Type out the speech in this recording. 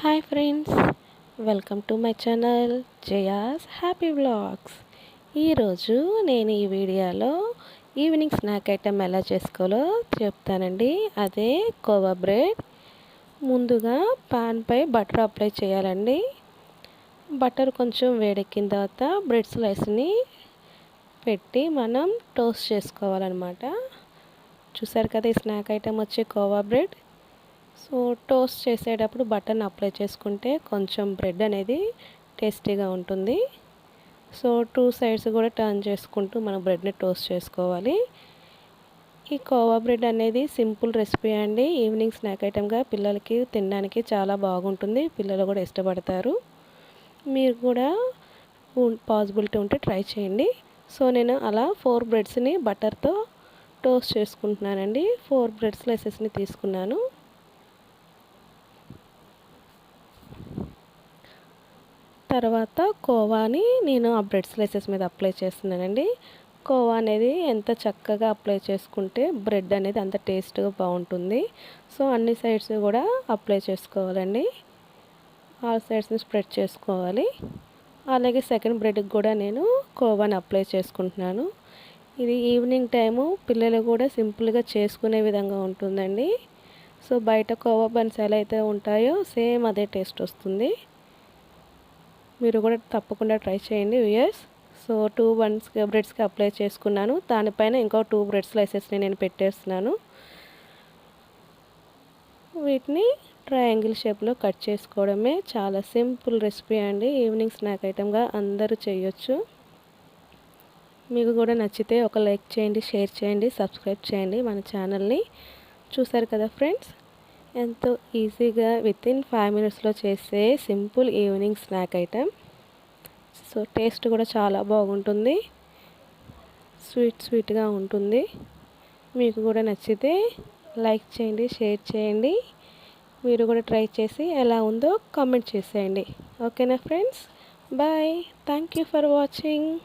Hi friends welcome to my channel Jaya's happy vlogs. ఈరోజు నేను ఈ వీడియోలో ఈవినింగ్ స్నాక్ ఐటెం ఎలా చేసుకోవాలో చెప్తానండి. అదే కోవా బ్రెడ్. ముందుగా పాన్పై బటర్ అప్లై చేయాలండి. బటర్ కొంచెం వేడెక్కిన తర్వాత బ్రెడ్ స్లైస్ని పెట్టి మనం టోస్ట్ చేసుకోవాలన్నమాట. చూసారు కదా ఈ స్నాక్ ఐటెం వచ్చి కోవా బ్రెడ్? సో టోస్ట్ చేసేటప్పుడు బటన్ అప్లై చేసుకుంటే కొంచెం బ్రెడ్ అనేది టేస్టీగా ఉంటుంది. సో టూ సైడ్స్ కూడా టర్న్ చేసుకుంటూ మనం బ్రెడ్ని టోస్ట్ చేసుకోవాలి. ఈ కోవా బ్రెడ్ అనేది సింపుల్ రెసిపీ అండి. ఈవినింగ్ స్నాక్ ఐటెంగా పిల్లలకి తినడానికి చాలా బాగుంటుంది. పిల్లలు కూడా ఇష్టపడతారు. మీరు కూడా పాసిబిలిటీ ఉంటే ట్రై చేయండి. సో నేను అలా ఫోర్ బ్రెడ్స్ని బటర్తో టోస్ట్ చేసుకుంటున్నానండి. ఫోర్ బ్రెడ్స్ స్లైసెస్ని తీసుకున్నాను. తర్వాత కోవాని నేను ఆ బ్రెడ్ స్లైసెస్ మీద అప్లై చేస్తున్నానండి. కోవా అనేది ఎంత చక్కగా అప్లై చేసుకుంటే బ్రెడ్ అనేది అంత టేస్ట్గా బాగుంటుంది. సో అన్ని సైడ్స్ కూడా అప్లై చేసుకోవాలండి. ఆల్ సైడ్స్ని స్ప్రెడ్ చేసుకోవాలి. అలాగే సెకండ్ బ్రెడ్కి కూడా నేను కోవాని అప్లై చేసుకుంటున్నాను. ఇది ఈవినింగ్ టైము పిల్లలు కూడా సింపుల్గా చేసుకునే విధంగా ఉంటుందండి. సో బయట కోవా బన్స్ ఎలా అయితే ఉంటాయో సేమ్ అదే టేస్ట్ వస్తుంది. మీరు కూడా తప్పకుండా ట్రై చేయండి వ్యూయర్స్ సో టూ బన్స్ బ్రెడ్స్కి అప్లై చేసుకున్నాను. దానిపైన ఇంకో టూ బ్రెడ్ స్లైసెస్ని నేను పెట్టేస్తున్నాను. వీటిని ట్రయాంగిల్ షేప్లో కట్ చేసుకోవడమే చాలా సింపుల్ రెసిపీ అండి. ఈవినింగ్ స్నాక్ ఐటెంగా అందరూ చేయొచ్చు. మీకు కూడా నచ్చితే ఒక లైక్ చేయండి షేర్ చేయండి సబ్స్క్రైబ్ చేయండి మన ఛానల్ని. చూసారు కదా ఫ్రెండ్స్? ఎంతో ఈజీగా విత్ ఇన్ ఫైవ్ మినిట్స్లో చేసే simple evening snack item. So taste కూడా చాలా బాగుంటుంది. స్వీట్ స్వీట్గా ఉంటుంది. మీకు కూడా నచ్చితే లైక్ చేయండి షేర్ చేయండి. మీరు కూడా ట్రై చేసి ఎలా ఉందో కామెంట్ చేసేయండి. ఓకేనా friends? Bye. Thank you for watching.